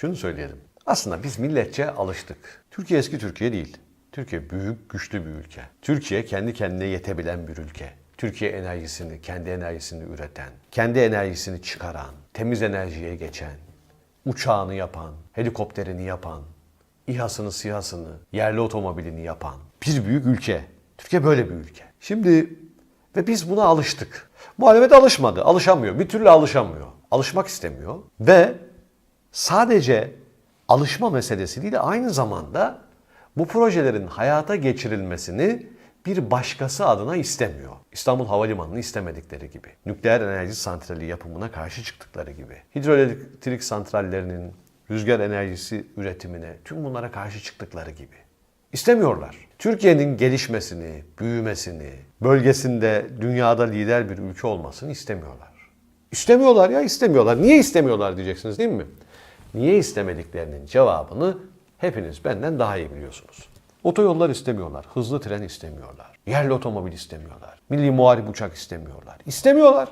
Şunu söyleyelim. Aslında biz milletçe alıştık. Türkiye eski Türkiye değil. Türkiye büyük, güçlü bir ülke. Türkiye kendi kendine yetebilen bir ülke. Türkiye enerjisini, kendi enerjisini üreten, kendi enerjisini çıkaran, temiz enerjiye geçen, uçağını yapan, helikopterini yapan, İHA'sını, SİHA'sını, yerli otomobilini yapan bir büyük ülke. Türkiye böyle bir ülke. Şimdi ve biz buna alıştık. Muhalefet alışmadı, alışamıyor. Bir türlü alışamıyor. Alışmak istemiyor ve sadece alışma meselesi değil aynı zamanda bu projelerin hayata geçirilmesini bir başkası adına istemiyor. İstanbul Havalimanı'nı istemedikleri gibi. Nükleer enerji santrali yapımına karşı çıktıkları gibi. Hidroelektrik santrallerinin rüzgar enerjisi üretimine tüm bunlara karşı çıktıkları gibi. İstemiyorlar. Türkiye'nin gelişmesini, büyümesini, bölgesinde dünyada lider bir ülke olmasını istemiyorlar. İstemiyorlar ya istemiyorlar. Niye istemiyorlar diyeceksiniz değil mi? Niye istemediklerinin cevabını hepiniz benden daha iyi biliyorsunuz. Otoyollar istemiyorlar, hızlı tren istemiyorlar, yerli otomobil istemiyorlar, milli muharip uçak istemiyorlar. İstemiyorlar.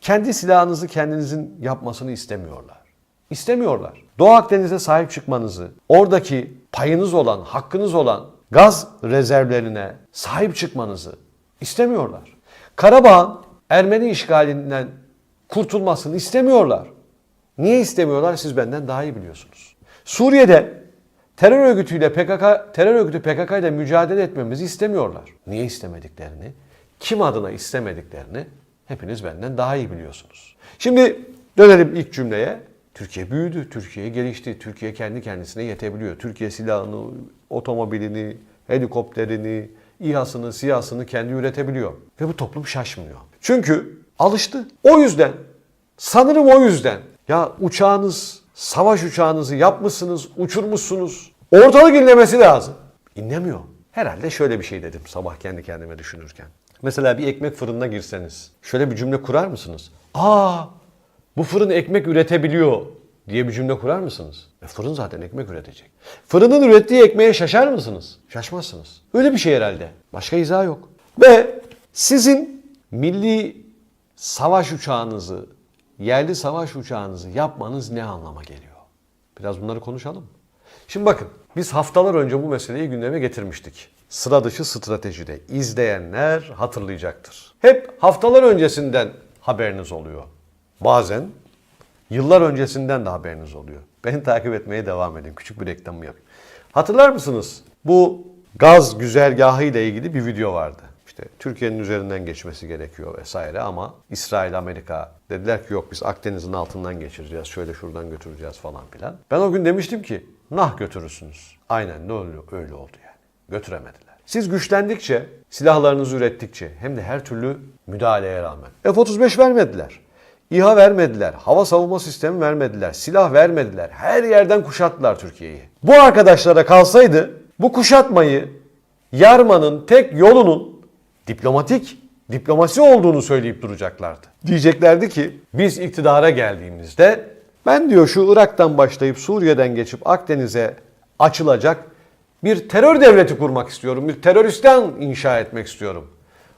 Kendi silahınızı kendinizin yapmasını istemiyorlar. İstemiyorlar. Doğu Akdeniz'e sahip çıkmanızı, oradaki payınız olan, hakkınız olan gaz rezervlerine sahip çıkmanızı istemiyorlar. Karabağ'ın Ermeni işgalinden kurtulmasını istemiyorlar. Niye istemiyorlar siz benden daha iyi biliyorsunuz. Suriye'de terör örgütüyle PKK terör örgütü PKK ile mücadele etmemizi istemiyorlar. Niye istemediklerini, kim adına istemediklerini hepiniz benden daha iyi biliyorsunuz. Şimdi dönelim ilk cümleye. Türkiye büyüdü, Türkiye gelişti, Türkiye kendi kendisine yetebiliyor. Türkiye silahını, otomobilini, helikopterini, İHA'sını, SİHA'sını kendi üretebiliyor. Ve bu toplum şaşmıyor. Çünkü alıştı. O yüzden, sanırım o yüzden. Ya uçağınız, savaş uçağınızı yapmışsınız, uçurmuşsunuz. Ortalık inlemesi lazım. İnlemiyor. Herhalde şöyle bir şey dedim sabah kendi kendime düşünürken. Mesela bir ekmek fırınına girseniz şöyle bir cümle kurar mısınız? Aa bu fırın ekmek üretebiliyor diye bir cümle kurar mısınız? E fırın zaten ekmek üretecek. Fırının ürettiği ekmeğe şaşar mısınız? Şaşmazsınız. Öyle bir şey herhalde. Başka izah yok. Ve sizin milli savaş uçağınızı, yerli savaş uçağınızı yapmanız ne anlama geliyor? Biraz bunları konuşalım. Şimdi bakın biz haftalar önce bu meseleyi gündeme getirmiştik. Sıra dışı stratejide izleyenler hatırlayacaktır. Hep haftalar öncesinden haberiniz oluyor. Bazen yıllar öncesinden de haberiniz oluyor. Beni takip etmeye devam edin. Küçük bir reklamı yapayım. Hatırlar mısınız? Bu gaz güzergahı ile ilgili bir video vardı. İşte Türkiye'nin üzerinden geçmesi gerekiyor vesaire ama İsrail, Amerika dediler ki yok biz Akdeniz'in altından geçireceğiz. Şöyle şuradan götüreceğiz falan filan. Ben o gün demiştim ki nah götürürsünüz. Aynen de öyle, öyle oldu yani. Götüremediler. Siz güçlendikçe, silahlarınızı ürettikçe hem de her türlü müdahaleye rağmen F-35 vermediler. İHA vermediler, hava savunma sistemi vermediler, silah vermediler. Her yerden kuşattılar Türkiye'yi. Bu arkadaşlara kalsaydı bu kuşatmayı yarmanın tek yolunun diplomatik, diplomasi olduğunu söyleyip duracaklardı. Diyeceklerdi ki biz iktidara geldiğimizde ben diyor şu Irak'tan başlayıp Suriye'den geçip Akdeniz'e açılacak bir terör devleti kurmak istiyorum. Bir teröristan inşa etmek istiyorum.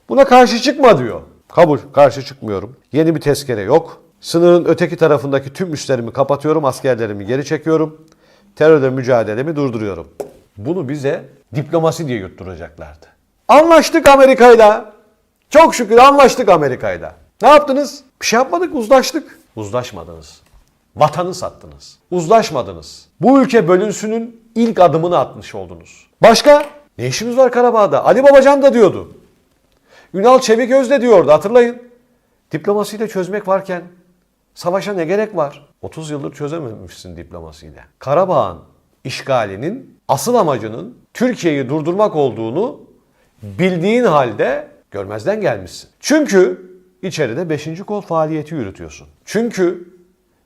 Buna karşı çıkma diyor. Kabul, karşı çıkmıyorum. Yeni bir tezkere yok. Sınırın öteki tarafındaki tüm üslerimi kapatıyorum, askerlerimi geri çekiyorum. Terörle mücadelemi durduruyorum. Bunu bize diplomasi diye yutturacaklardı. Anlaştık Amerika'yla. Çok şükür anlaştık Amerika'yla. Ne yaptınız? Bir şey yapmadık, uzlaştık. Uzlaşmadınız. Vatanı sattınız. Uzlaşmadınız. Bu ülke bölünsünün ilk adımını atmış oldunuz. Başka? Ne işimiz var Karabağ'da? Ali Babacan da diyordu. Ünal Çeviköz de diyordu hatırlayın. Diplomasiyle çözmek varken savaşa ne gerek var? 30 yıldır çözememişsin diplomasiyle. Karabağ'ın işgalinin asıl amacının Türkiye'yi durdurmak olduğunu bildiğin halde görmezden gelmişsin. Çünkü içeride 5. kol faaliyeti yürütüyorsun. Çünkü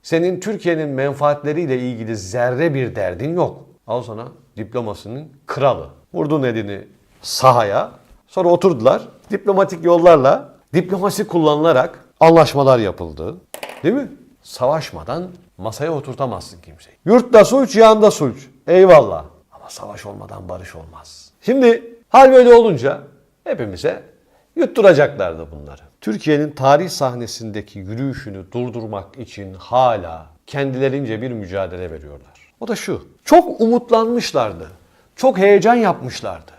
senin Türkiye'nin menfaatleriyle ilgili zerre bir derdin yok. Al sana diplomasının kralı. Vurdun elini sahaya. Sonra oturdular. Diplomatik yollarla, diplomasi kullanılarak anlaşmalar yapıldı. Değil mi? Savaşmadan masaya oturtamazsın kimseyi. Yurtta suç, yanda suç. Eyvallah. Ama savaş olmadan barış olmaz. Şimdi hal böyle olunca hepimize yutturacaklardı bunları. Türkiye'nin tarih sahnesindeki yürüyüşünü durdurmak için hala kendilerince bir mücadele veriyorlar. O da şu. Çok umutlanmışlardı. Çok heyecan yapmışlardı.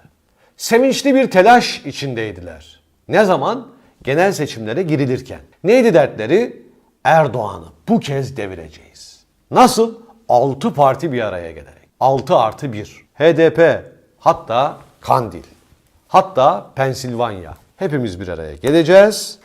Sevinçli bir telaş içindeydiler. Ne zaman? Genel seçimlere girilirken. Neydi dertleri? Erdoğan'ı bu kez devireceğiz. Nasıl? 6 parti bir araya gelerek. 6 artı 1. HDP, hatta Kandil, hatta Pensilvanya. Hepimiz bir araya geleceğiz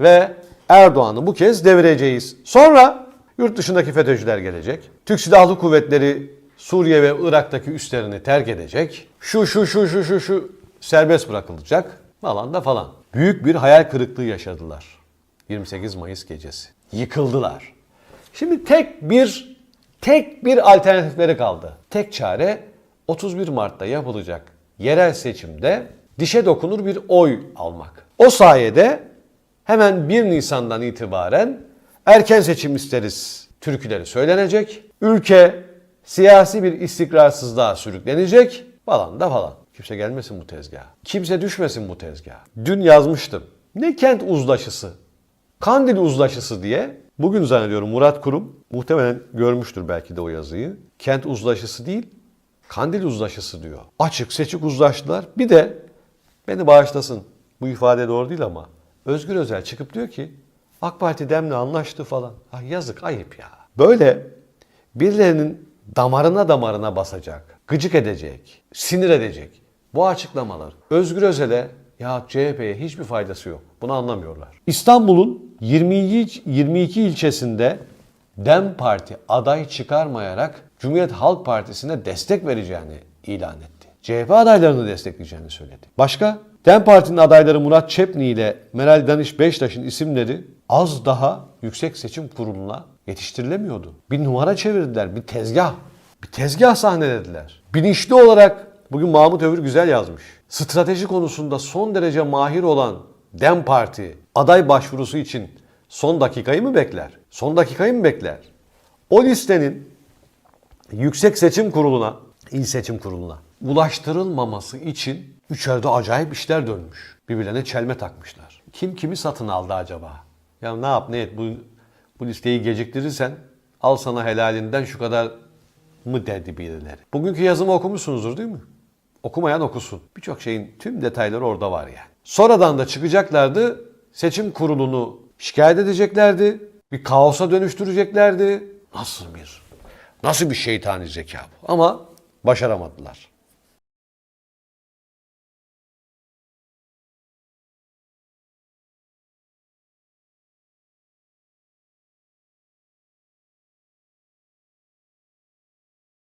ve Erdoğan'ı bu kez devireceğiz. Sonra yurt dışındaki FETÖ'cüler gelecek. Türk Silahlı Kuvvetleri Suriye ve Irak'taki üslerini terk edecek. Şu şu şu şu şu şu serbest bırakılacak falan da falan. Büyük bir hayal kırıklığı yaşadılar. 28 Mayıs gecesi. Yıkıldılar. Şimdi tek bir tek bir alternatifleri kaldı. Tek çare 31 Mart'ta yapılacak yerel seçimde dişe dokunur bir oy almak. O sayede hemen 1 Nisan'dan itibaren erken seçim isteriz türküleri söylenecek. Ülke siyasi bir istikrarsızlığa sürüklenecek falan da falan. Kimse gelmesin bu tezgaha. Kimse düşmesin bu tezgaha. Dün yazmıştım. Ne kent uzlaşısı, Kandil uzlaşısı diye bugün zannediyorum Murat Kurum muhtemelen görmüştür belki de o yazıyı. Kent uzlaşısı değil, Kandil uzlaşısı diyor. Açık seçik uzlaştılar. Bir de beni bağışlasın bu ifade doğru değil ama Özgür Özel çıkıp diyor ki AK Parti Dem'le anlaştı falan. Ah yazık ayıp ya. Böyle birilerinin damarına damarına basacak, gıcık edecek, sinir edecek bu açıklamalar Özgür Özel'e ya CHP'ye hiçbir faydası yok. Bunu anlamıyorlar. İstanbul'un 22, 22 ilçesinde DEM Parti aday çıkarmayarak Cumhuriyet Halk Partisi'ne destek vereceğini ilan etti. CHP adaylarını destekleyeceğini söyledi. Başka? DEM Parti'nin adayları Murat Çepni ile Meral Danış Beştaş'ın isimleri az daha Yüksek Seçim Kurulu'na yetiştirilemiyordu. Bir numara çevirdiler, bir tezgah. Bir tezgah sahnelediler. Bilinçli olarak bugün Mahmut Övür güzel yazmış. Strateji konusunda son derece mahir olan DEM Parti aday başvurusu için son dakikayı mı bekler? Son dakikayı mı bekler? O listenin Yüksek Seçim Kurulu'na, İl Seçim Kurulu'na ulaştırılmaması için içeride acayip işler dönmüş. Birbirlerine çelme takmışlar. Kim kimi satın aldı acaba? Ya ne yap ne et bu, bu listeyi geciktirirsen al sana helalinden şu kadar mı dedi birileri. Bugünkü yazımı okumuşsunuzdur değil mi? Okumayan okusun. Birçok şeyin tüm detayları orada var yani. Sonradan da çıkacaklardı. Seçim kurulunu şikayet edeceklerdi. Bir kaosa dönüştüreceklerdi. Nasıl bir, nasıl bir şeytani zeka bu? Ama başaramadılar.